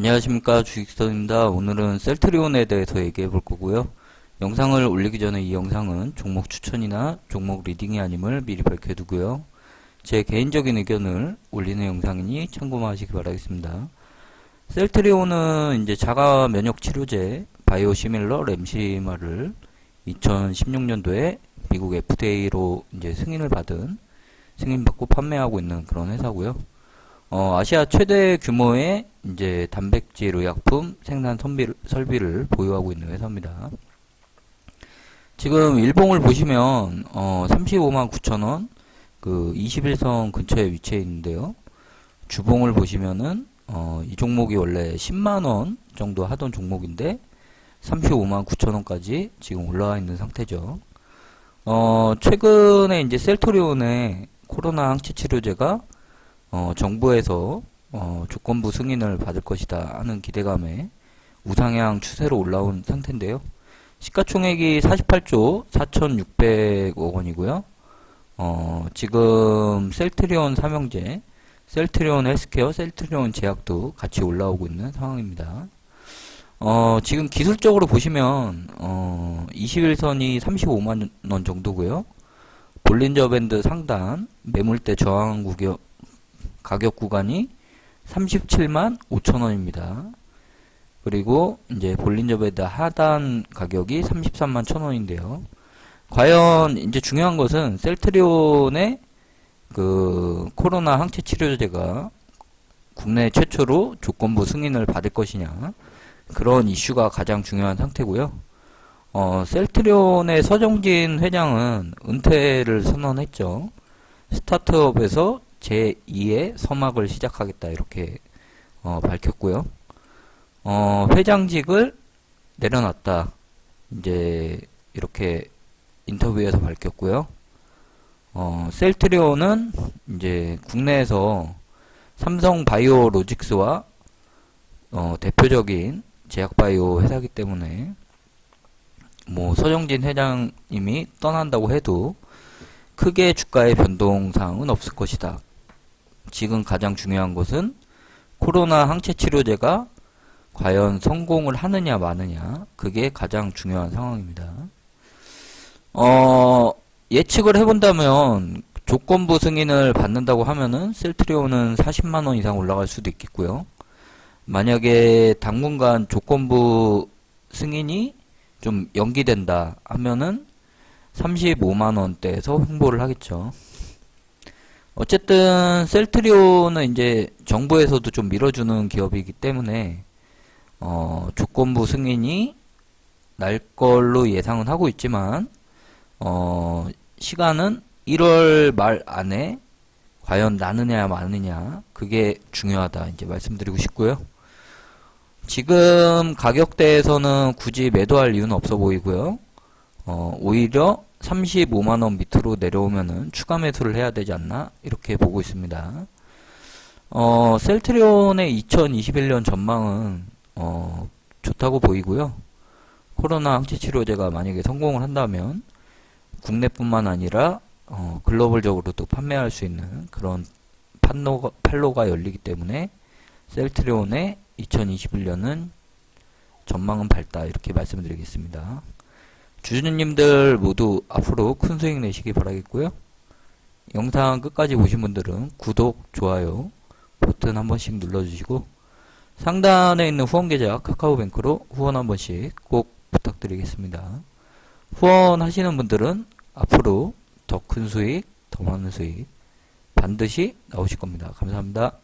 안녕하십니까 주식선입니다. 오늘은 셀트리온에 대해서 얘기해 볼 거고요. 영상을 올리기 전에 이 영상은 종목 추천이나 종목 리딩이 아님을 미리 밝혀두고요. 제 개인적인 의견을 올리는 영상이니 참고만 하시기 바라겠습니다. 셀트리온은 이제 자가 면역 치료제 바이오시밀러 램시마를 2016년도에 미국 FDA로 이제 승인을 받은 승인받고 판매하고 있는 그런 회사고요. 어, 아시아 최대 규모의 이제 단백질 의약품 생산 선비를, 설비를 보유하고 있는 회사입니다. 지금 일봉을 보시면 어, 35만 9천 원, 그 21선 근처에 위치해 있는데요. 주봉을 보시면은 어, 이 종목이 원래 10만 원 정도 하던 종목인데 35만 9천 원까지 지금 올라와 있는 상태죠. 어, 최근에 이제 셀토리온의 코로나 항체 치료제가 어, 정부에서 어, 조건부 승인을 받을 것이다 하는 기대감에 우상향 추세로 올라온 상태인데요. 시가총액이 48조 4,600억 원이고요. 어, 지금 셀트리온 삼형제, 셀트리온 헬스케어, 셀트리온 제약도 같이 올라오고 있는 상황입니다. 어, 지금 기술적으로 보시면 어, 21선이 35만 원 정도고요. 볼린저 밴드 상단 매물대 저항 구겨, 가격 구간이 37만 5천 원입니다. 그리고 이제 볼린저 밴드 하단 가격이 33만 천 원인데요. 과연 이제 중요한 것은 셀트리온의 그 코로나 항체 치료제가 국내 최초로 조건부 승인을 받을 것이냐 그런 이슈가 가장 중요한 상태고요. 어, 셀트리온의 서정진 회장은 은퇴를 선언했죠. 스타트업에서 제2의 서막을 시작하겠다 이렇게 어, 밝혔고요. 어, 회장직을 내려놨다. 이제 이렇게 인터뷰에서 밝혔고요. 어, 셀트리온은 이제 국내에서 삼성 바이오로직스와 어, 대표적인 제약바이오 회사기 때문에 뭐 서정진 회장님이 떠난다고 해도 크게 주가의 변동사항은 없을 것이다. 지금 가장 중요한 것은 코로나 항체 치료제가 과연 성공을 하느냐 마느냐 그게 가장 중요한 상황입니다. 어, 예측을 해본다면 조건부 승인을 받는다고 하면은 셀트리온은 40만 원 이상 올라갈 수도 있겠고요. 만약에 당분간 조건부 승인이 좀 연기된다 하면은 35만 원대에서 홍보를 하겠죠. 어쨌든 셀트리온은 이제 정부에서도 좀 밀어주는 기업이기 때문에 어, 조건부 승인이 날 걸로 예상은 하고 있지만 어, 시간은 1월 말 안에 과연 나느냐 마느냐 그게 중요하다 이제 말씀드리고 싶고요. 지금 가격대에서는 굳이 매도할 이유는 없어 보이고요. 어, 오히려 35만원 밑으로 내려오면은 추가 매수를 해야 되지 않나 이렇게 보고 있습니다. 어, 셀트리온의 2021년 전망은 어, 좋다고 보이고요. 코로나 항체 치료제가 만약에 성공을 한다면 국내뿐만 아니라 어, 글로벌적으로도 판매할 수 있는 그런 판로가, 판로가 열리기 때문에 셀트리온의 2021년은 전망은 밝다 이렇게 말씀드리겠습니다. 주주님들 모두 앞으로 큰 수익 내시기 바라겠고요. 영상 끝까지 보신 분들은 구독, 좋아요 버튼 한 번씩 눌러주시고 상단에 있는 후원 계좌 카카오뱅크로 후원 한 번씩 꼭 부탁드리겠습니다. 후원하시는 분들은 앞으로 더 큰 수익, 더 많은 수익 반드시 나오실 겁니다. 감사합니다.